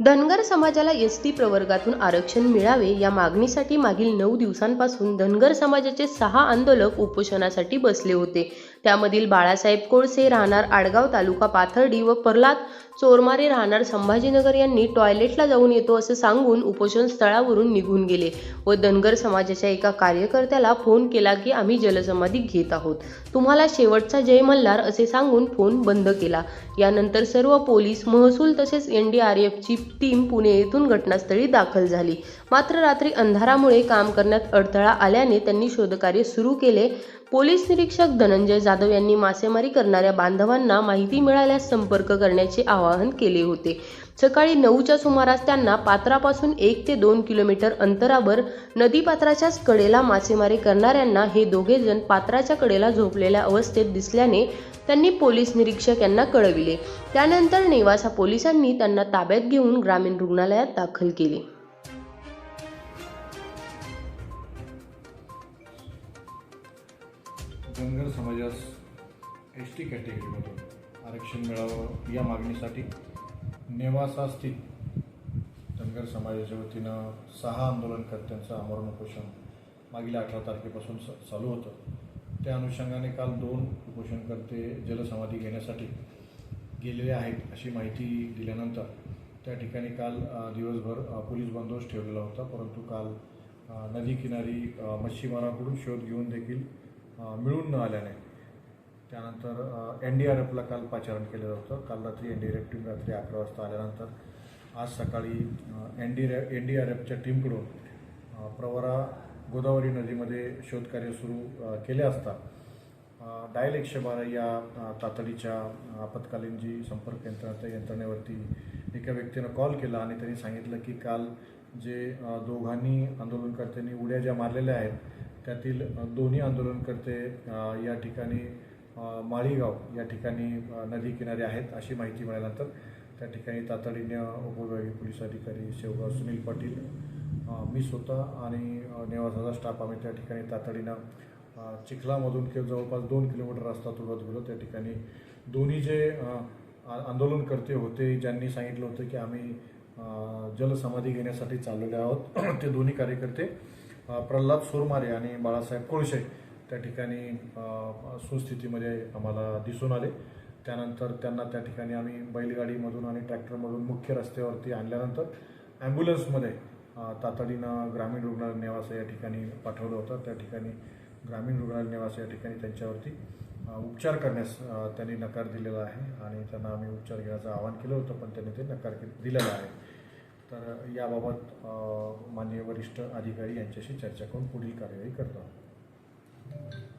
धनगर समाजाला S T प्रवर्गातून आरक्षण मिळावे या मागणीसाठी मागील नऊ दिवसांपासून धनगर समाजाचे सहा आंदोलक उपोषणासाठी बसले होते. त्यामधील बाळासाहेब कोळसे राहणार आडगाव तालुका पाथर्डी व प्रल्हाद चोरमारे राहणार संभाजीनगर यांनी टॉयलेटला जाऊन येतो असं सांगून उपोषण स्थळावरून निघून गेले व धनगर समाजाच्या एका कार्यकर्त्याला फोन केला की आम्ही जलसमाधी घेत आहोत. तुम्हाला शेवटचा जय मल्हार असे सांगून फोन बंद केला. यानंतर सर्व पोलीस महसूल तसेच एन डी आर एफची टीम पुणे येथून घटनास्थळी दाखल झाली. मात्र रात्री अंधारामुळे काम करण्यात अडथळा आल्याने त्यांनी शोधकार्य सुरू केले. पोलीस निरीक्षक धनंजय जाधव यांनी मासेमारी करणाऱ्या बांधवांना माहिती मिळाल्यास संपर्क करण्याचे आवाहन केले होते. सकाळी नऊच्या सुमारास त्यांना पात्रापासून एक ते दोन किलोमीटर अंतरावर नदीपात्राच्याच कडेला मासेमारी करणाऱ्यांना हे दोघे जण पात्राच्या कडेला झोपलेल्या अवस्थेत दिसल्याने त्यांनी पोलीस निरीक्षक यांना कळविले. त्यानंतर नेवासा पोलिसांनी त्यांना ताब्यात घेऊन ग्रामीण रुग्णालयात दाखल केले. धनगर समाजास एस टी कॅटेगरीमधून आरक्षण मिळावं या मागणीसाठी नेवासास्थित धनगर समाजाच्या वतीनं सहा आंदोलनकर्त्यांचं आमरण उपोषण मागील अठरा तारखेपासून स चालू होतं. त्या अनुषंगाने काल दोन उपोषणकर्ते जलसमाधी घेण्यासाठी गेलेले आहेत अशी माहिती दिल्यानंतर त्या ठिकाणी काल दिवसभर पोलीस बंदोबस्त ठेवलेला होता. परंतु काल नदीकिनारी अ, मच्छीमाराकडून शोध घेऊन देखील मिळून न आल्याने. त्यानंतर एन डी आर एफला काल पाचारण केलं होतं. काल रात्री N D R F team रात्री अकरा वाजता आल्यानंतर आज सकाळी N D N D R एफच्या टीमकडून प्रवरा गोदावरी नदीमध्ये शोधकार्य सुरू केले असता डायल एकशे बारा या तातडीच्या आपत्कालीन जी संपर्क यंत्रणा त्या यंत्रणेवरती एका व्यक्तीनं कॉल केला आणि त्यांनी सांगितलं की काल जे दोघांनी आंदोलनकर्त्यांनी उड्या ज्या मारलेल्या आहेत त्यातील दोन्ही आंदोलनकर्ते या ठिकाणी माळीगाव या ठिकाणी नदी किनारे आहेत अशी माहिती मिळाल्यानंतर त्या ठिकाणी तातडीने उपविभागीय पोलीस अधिकारी शेवगाव सुनील पाटील मी स्वतः आणि नेवासाचा स्टाफ आम्ही त्या ठिकाणी तातडीनं चिखलामधून किंवा जवळपास दोन किलोमीटर रस्ता तुडत गेलो. त्या ठिकाणी दोन्ही जे आंदोलनकर्ते होते ज्यांनी सांगितलं होतं की आम्ही जलसमाधी घेण्यासाठी चाललेले आहोत ते दोन्ही कार्यकर्ते प्रल्हाद सोरमारे आणि बाळासाहेब कोळशे त्या ठिकाणी सुस्थितीमध्ये आम्हाला दिसून आले. त्यानंतर त्यांना त्या ठिकाणी आम्ही बैलगाडीमधून आणि ट्रॅक्टरमधून मुख्य रस्त्यावरती आणल्यानंतर ॲम्ब्युलन्समध्ये तातडीनं ग्रामीण रुग्णालय नेवासा या ठिकाणी पाठवलं होतं. त्या ठिकाणी ग्रामीण रुग्णालय नेवासा या ठिकाणी त्यांच्यावरती उपचार करण्यास त्यांनी नकार दिलेला आहे आणि त्यांना आम्ही उपचार घेण्याचं आवाहन केलं होतं पण त्यांनी ते नकार के- दिलेला आहे. तर याबाबत माननीय वरिष्ठ अधिकारी यांच्याशी चर्चा करून पुढील कार्यवाही करतो. आहोत